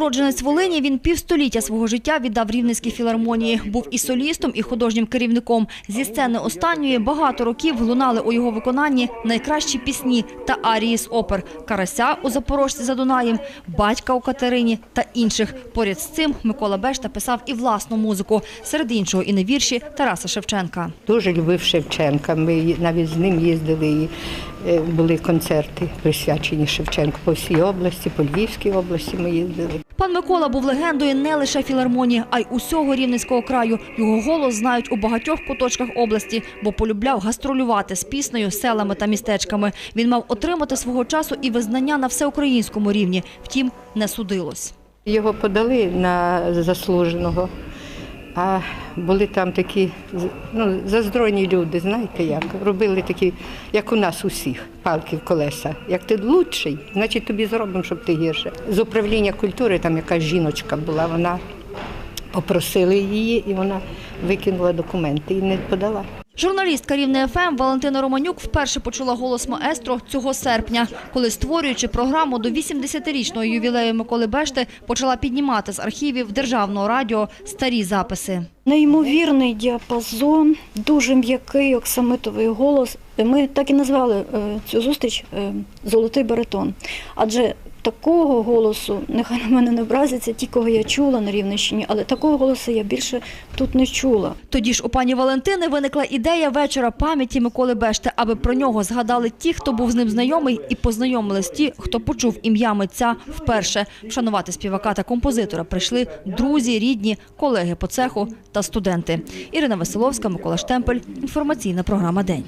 уродженець Волині, він півстоліття свого життя віддав Рівненській філармонії. Був і солістом, і художнім керівником. Зі сцени останньої багато років лунали у його виконанні найкращі пісні та арії з опер «Карася у Запорожці за Дунаєм», «Батька у Катерині» та інших. Поряд з цим Микола Бешта писав і власну музику, серед іншого і не вірші Тараса Шевченка. Дуже любив Шевченка. Ми навіть з ним їздили е, були концерти присвячені Шевченку по всій області, по Львівській області ми їздили. Пан Микола був легендою не лише філармонії, а й усього рівненського краю. Його голос знають у багатьох куточках області, бо полюбляв гастролювати з піснею, селами та містечками. Він мав отримати свого часу і визнання на всеукраїнському рівні. Втім, не судилось. Його подали на заслуженого, а були там такі ну, заздройні люди, знаєте як? Робили такі, як у нас усіх, палки в колеса. Як ти лучший, значить тобі зробимо, щоб ти гірше. З управління культури там якась жіночка була, вона попросила її, і вона викинула документи і не подала. Журналістка Рівне ФМ Валентина Романюк вперше почула голос маестро цього серпня, коли, створюючи програму до 80-річного ювілею Миколи Бешти, почала піднімати з архівів державного радіо старі записи. Неймовірний діапазон, дуже м'який оксамитовий голос. Ми так і назвали е, цю зустріч е, Золотий баритон. Адже такого голосу, нехай на мене не образиться, ті, кого я чула на Рівненщині, але такого голосу я більше тут не чула. Тоді ж у пані Валентини виникла ідея вечора пам'яті Миколи Бешти, аби про нього згадали ті, хто був з ним знайомий, і познайомились ті, хто почув ім'я митця вперше. Вшанувати співака та композитора прийшли друзі, рідні, колеги по цеху та студенти. Ірина Веселовська, Микола Штемпель. Інформаційна програма День.